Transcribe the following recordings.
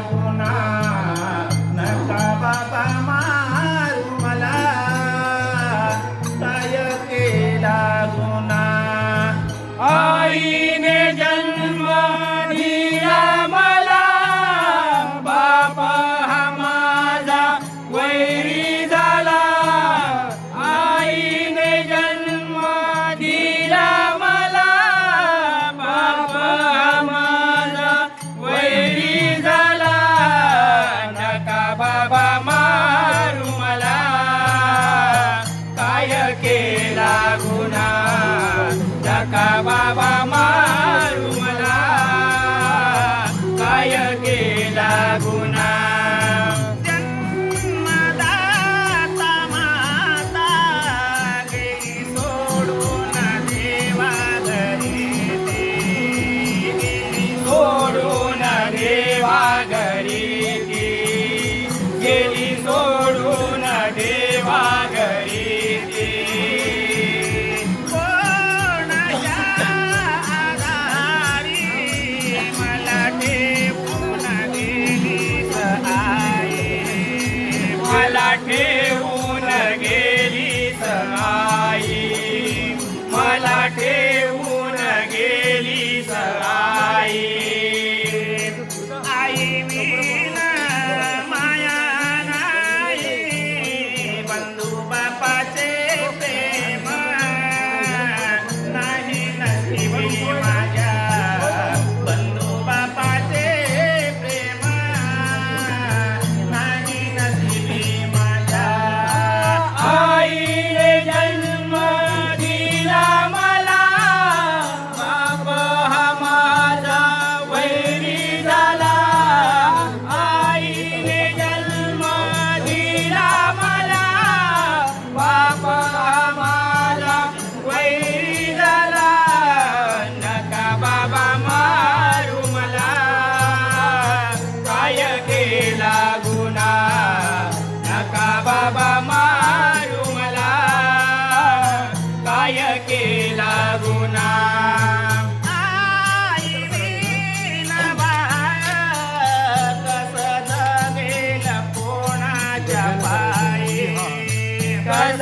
पुन्हा. नका बाबा मारू मला. काय केला गुना आईने जन्म मला. बापा हा माझा वैरी ba ba ma.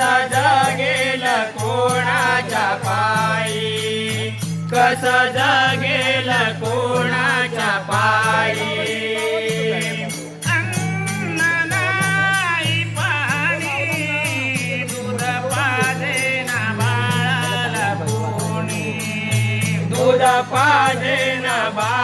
कसा जगेल कोणाच्या पायी? कसा जगेल कोणाच्या पायी? पाजे ना बा